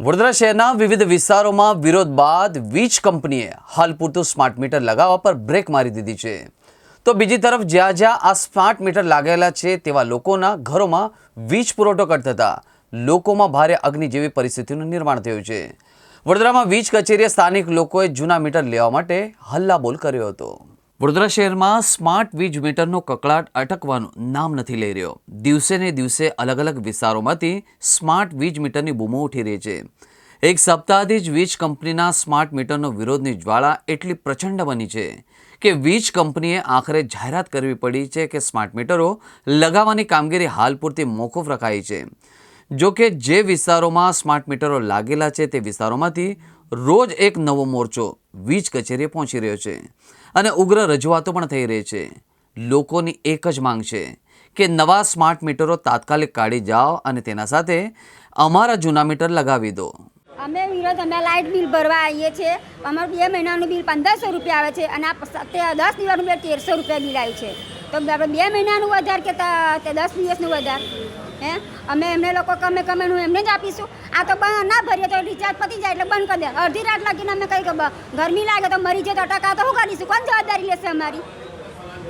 વડોદરા શહેરના વિવિધ વિસ્તારોમાં વિરોધ બાદ વીજ કંપનીએ હાલ પૂરતું સ્માર્ટ મીટર લગાવવા પર બ્રેક મારી દીધી છે. તો બીજી તરફ જ્યાં જ્યાં આ સ્માર્ટ મીટર લાગેલા છે તેવા લોકોના ઘરોમાં વીજ પુરવઠો કટ થતાં લોકોમાં ભારે અગ્નિ જેવી પરિસ્થિતિનું નિર્માણ થયું છે. વડોદરામાં વીજ કચેરીએ સ્થાનિક લોકોએ જૂના મીટર લેવા માટે હલ્લાબોલ કર્યો હતો. વડોદરા શહેરમાં સ્માર્ટ વીજ મીટરનો કકળાટ અટકવાનું નામ નથી લઈ રહ્યો. દિવસે ને દિવસે અલગ અલગ વિસ્તારોમાંથી સ્માર્ટ વીજ મીટરની બૂમો ઉઠી રહી છે. એક સપ્તાહથી જ વીજ કંપનીના સ્માર્ટ મીટરનો વિરોધની જ્વાળા એટલી પ્રચંડ બની છે કે વીજ કંપનીએ આખરે જાહેરાત કરવી પડી છે કે સ્માર્ટ મીટરો લગાવવાની કામગીરી હાલ પૂરતી મોકૂફ રખાઈ છે. જો કે જે વિસ્તારોમાં સ્માર્ટ મીટરો લાગેલા છે તે વિસ્તારોમાંથી રોજ એક નવો મોરચો વીજ કચેરીએ પહોંચી રહ્યો છે અને ઉગ્ર રજૂઆતો પણ થઈ રહી છે. લોકોની એક જ માંગ છે કે નવા સ્માર્ટ મીટરો તાત્કાલિક કાઢી જાઓ અને તેના સાથે અમારા જૂના મીટર લગાવી દો. અમે વિરોધ, અમે લાઇટ બિલ ભરવા આવીએ છીએ. અમારું બે મહિનાનું બિલ પંદરસો રૂપિયા આવે છે અને આ દસ દિવસનું બિલ તેરસો રૂપિયા બિલ આવ્યું છે. તો બે મહિનાનું વધાર કે દસ દિવસનું વધાર? હે? અમે એમને લોકો કમે કમેનું એમને જ આપીશું. આ તો ના ભરીએ તો રિચાર્જ પતી જાય એટલે બંધ કરી દે. અડધી રાત લાગીને અમે કઈ ગરમી લાગે તો મરી જાય તો ટકા તો શું કરીશું? કોણ જવાબદારી લેશે અમારી?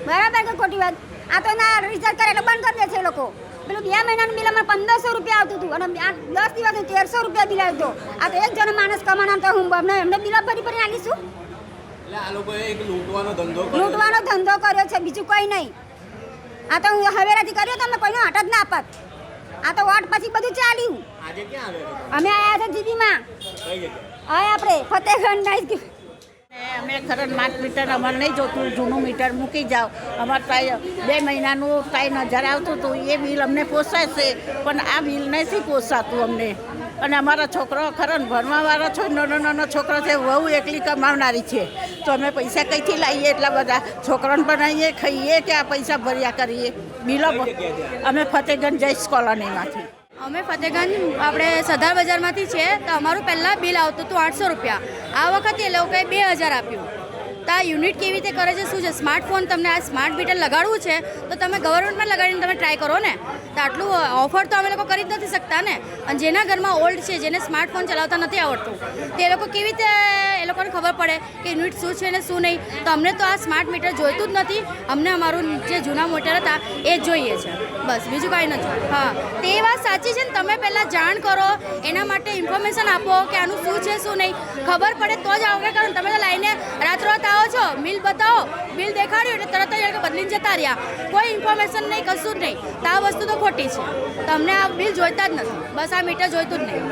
બરાબર કે ખોટી વાત? આ તો ના રિચાર્જ કરે એટલે બંધ કરી દે છે લોકો. પેલું બે મહિનાનું બિલ અમારે પંદરસો રૂપિયા આવતું હતું. અને આ દસ દિવસનું તેરસો રૂપિયા બિલ આવતો. આ તો એક જણો માણસ કમાના તો હું અમને એમને બિલ ભરી ભરી આલીશું. લૂંટવાનો ધંધો કર્યો છે. બીજું કોઈ નહીં. આ તો હું હવેરાથી કર્યો તો અમે કોઈનો આટ જ ના આપત. આ તો વોટ પછી બધું ચાલ્યું. આજે ક્યાં આવ્યા અમે આવ્યા છે જીબીમાં. કઈ જગ્યાએ? આ આપણે ફતેહગંજ નાઈસ અમે ખરન માર્ક મીટર અમારે નહીં જોતું જૂનું મીટર મૂકી જાઓ. અમારે કાંઈ બે મહિનાનું કાંઈ નજર આવતું હતું એ બિલ અમને પોસાશે પણ આ બિલ નથી પોસાતું અમને. અને અમારા છોકરો ખરન ભણવાવાળા છો નાનો નાનો છોકરો છે, વહુ એકલી કમાવનારી છે. તો અમે પૈસા કઈથી લાવીએ એટલા બધા? છોકરાને બનાવીએ ખાઈએ કે આ પૈસા ભર્યા કરીએ? બિલો અમે ફતેગંજ જઈશ કોલોનીમાંથી. અમે ફતેગંજ, આપણે સરદાર બજારમાંથી છે, તો અમારું પહેલાં બિલ આવતું હતું આઠસો રૂપિયા. આ વખતે એ લોકોએ બે હજાર આપ્યું. આ યુનિટ કેવી રીતે કરે છે, શું છે? સ્માર્ટફોન તમને આ સ્માર્ટ મીટર લગાડવું છે, તો તમે ગવર્મેન્ટમાં લગાડીને તમે ટ્રાય કરો ને. તો આટલું ઓફર તો અમે લોકો કરી જ નથી શકતા ને. અને જેના ઘરમાં ઓલ્ડ છે, જેને સ્માર્ટફોન ચલાવતા નથી આવડતું, તે લોકો કેવી રીતે, એ લોકોને ખબર પડે કે યુનિટ શું છે ને શું નહીં? તો અમને તો આ સ્માર્ટ મીટર જોઈતું જ નથી. અમને અમારું જે જૂના મોટર હતા, એ જ જોઈએ છે. બસ, બીજું કાંઈ નથી. હા, તે વાત સાચી છે ને, તમે પહેલાં જાણ કરો. એના માટે ઇન્ફોર્મેશન આપો કે આનું શું છે, શું નહીં. ખબર પડે તો જ આવે, કારણ તમે તો લાઈને રાત આવો છો? બિલ બતાવો. બિલ દેખાડ્યું એટલે તરત જ બદલીને જતા રહ્યા. કોઈ ઇન્ફોર્મેશન નહીં, કશું જ નહીં. તો આ વસ્તુ તો ખોટી છે. તમને આ બિલ જોઈતા જ નથી. બસ આ મીટર જોઈતું જ નહીં.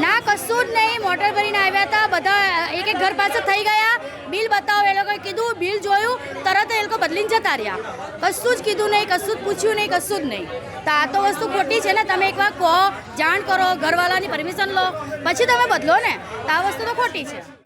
ના, કશું જ નહીં. મોટર ભરીને આવ્યા હતા. બધા એક એક ઘર પાસે થઈ ગયા. બિલ બતાવો. એ લોકોએ કીધું બિલ જોયું. તરત બદલીને જતા રહ્યા. કશું જ કીધું નહીં, કશું જ પૂછ્યું નહીં, કશું જ નહીં. તો આ તો વસ્તુ ખોટી છે ને, તમે એકવાર કહો, જાણ કરો ઘરવાળાની પરમિશન લો. પછી તમે બદલો ને. તો આ વસ્તુ તો ખોટી છે.